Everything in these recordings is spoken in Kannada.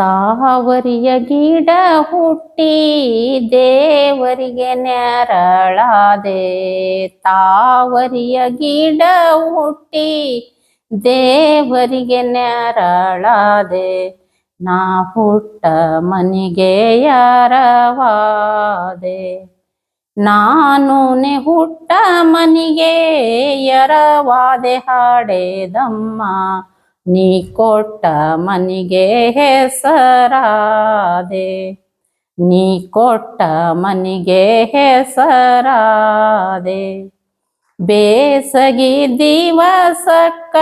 ತಾವರಿಯ ಗಿಡ ಹುಟ್ಟಿ ದೇವರಿಗೆ ನೆರಳಾದೆ. ತಾವರಿಯ ಗಿಡ ಹುಟ್ಟಿ ದೇವರಿಗೆ ನೆರಳಾದೆ. ನಾ ಹುಟ್ಟ ಮನೆಗೆ ಯಾರವಾದೆ? ನಾನು ಹುಟ್ಟ ಮನೆಗೆ ಯರವಾದೆ? ಹಾಡೆದಮ್ಮ. ನೀ ಕೊಟ್ಟ ಮನಿಗೆ ಹೆಸರಾದೆ. ನೀ ಕೊಟ್ಟ ಮನಿಗೆ ಹೆಸರಾದೆ. ಬೇಸಗಿ ದಿವಸಕ್ಕ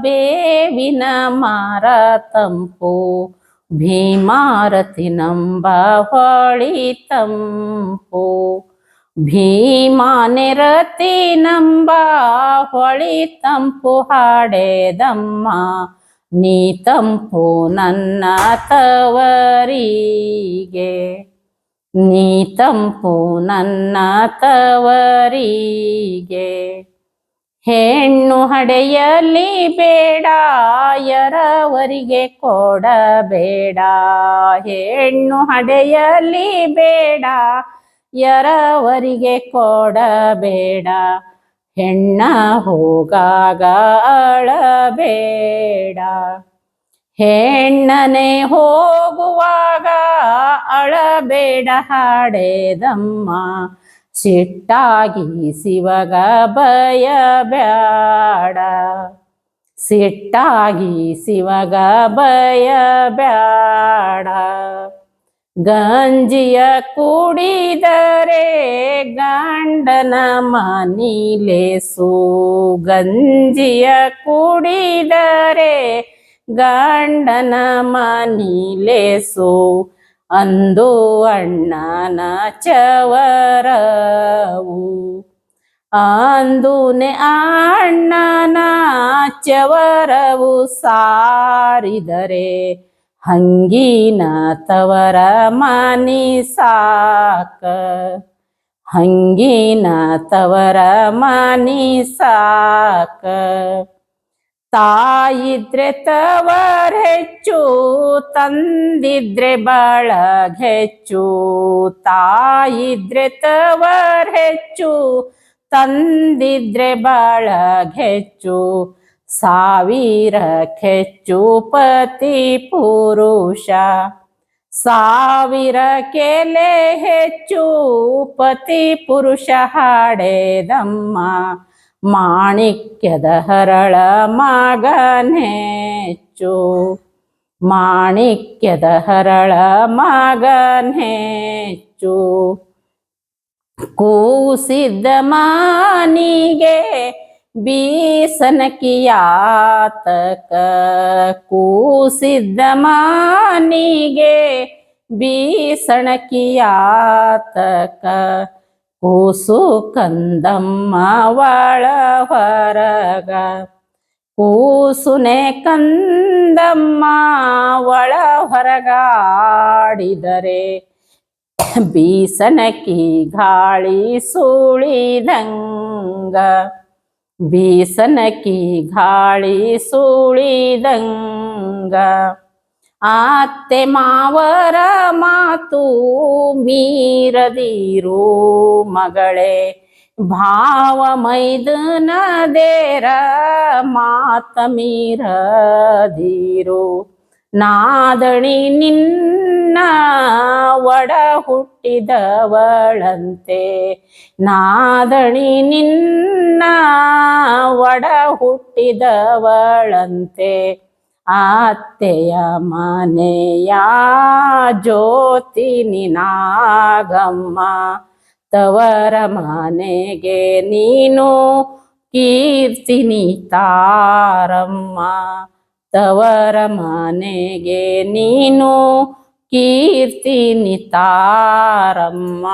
ಬೇವಿನ ಮಾರ ತಂಪು, ಭೀಮಾರತಿ ನಂಬ ಹೊಳಿ ತಂಪು. ಭೀಮಾನೆರತಿ ನಂಬ ಹೊಳಿ ತಂಪು ಹಾಡೆದಮ್ಮ. ನೀ ತಂಪು ನನ್ನ ತವರಿಗೆ. ನೀ ತಂಪು ನನ್ನ ತವರಿಗೆ. ಹೆಣ್ಣು ಹಡೆಯಲಿ ಬೇಡ, ಯರವರಿಗೆ ಕೊಡಬೇಡ. ಹೆಣ್ಣು ಹಡೆಯಲಿ ಬೇಡ ಎರವರಿಗೆ ಕೊಡಬೇಡ? ಹೆಣ್ಣ ಹೋಗಾಗ ಅಳಬೇಡ. ಹೆಣ್ಣನೆ ಹೋಗುವಾಗ ಅಳಬೇಡ ಹಾಡೇದಮ್ಮ. ಸಿಟ್ಟಾಗಿ ಶಿವಗ ಬಯಬ್ಯಾಡ. ಸಿಟ್ಟಾಗಿ ಶಿವಗ ಬಯಬ್ಯಾಡ. ಗಂಜಿಯ ಕುಡಿದರೆ ಗಂಡನ ಮನಿಲೇಸು ಗಂಜಿಯ ಕುಡಿದರೆ ಗಂಡನ ಮನಿಲೇಸು ಅಂದು ಅಣ್ಣನ ಚವರವು. ಅಂದುನೆ ಅಣ್ಣನ ಚವರವು ಸಾರಿದರೆ ಹಂಗಿನ ತವರ ಮನಿ ಸಾಕ. ಹಂಗಿನ ತವರ ಮನಿ ಸಾಕ. ತಾಯಿದ್ರೆ ತವರ್ ಹೆಚ್ಚು, ತಂದಿದ್ರೆ ಬಳಗ್ ಹೆಚ್ಚು. ತಾಯಿದ್ರೆ ತವರ್ ಹೆಚ್ಚು, ತಂದಿದ್ರೆ ಬಾಳ ಹೆಚ್ಚು. ಸಾವಿರ ಹೆಚ್ಚು ಪತಿ ಪುರುಷ, ಸಾವಿರ ಕೆಲೆ ಹೆಚ್ಚು ಪತಿ ಪುರುಷ ಹಾಡೆದಮ್ಮ. ಮಾಣಿಕ್ಯದ ಹರಳ ಮಗನೆಚ್ಚು, ಮಾಣಿಕ್ಯದ ಹರಳ ಮಗನೆಚ್ಚು. ಕೂಸಿದ್ದ ಮಾನಿಗೆ ಬೀಸನಕಿಯಾತಕ ಕೂಸಿದ್ದ ಮಾನಿಗೆ ಬೀಸಣಕಿಯಾತಕ ಕೂಸು ಕಂದಮ್ಮ ಒಳ ಹೊರಗ. ಕೂಸುನೆ ಕಂದಮ್ಮ ಒಳ ಹೊರಗಾಡಿದರೆ ಬೀಸಣಕಿ ಗಾಳಿ ಸುಳಿದಂಗ. ಬೀಸನಕಿ ಗಾಳಿ ಸುಳಿದಂಗ. ಆತ್ತೆ ಮಾವರ ಮಾತು ಮೀರದಿರು ಮಗಳೇ. ಭಾವ ಮೈದನ ದೇರ ಮಾತ ಮೀರದಿರು. ನಾದಣಿ ನಿನ್ನ ಒಡ ಹುಟ್ಟಿದವಳಂತೆ. ನಾದಣಿ ನಿನ್ನ ಒಡ ಹುಟ್ಟಿದವಳಂತೆ. ಆತ್ತೆಯ ಮನೆಯ ಜ್ಯೋತಿ ನಿನಾಗಮ್ಮ ತವರ ಮನೆಗೆ ನೀನು ಕೀರ್ತಿನಿ ತಾರಮ್ಮ, ತವರ ಮನೆಗೆ ನೀನು ಕೀರ್ತಿನಿ ತಾರಮ್ಮ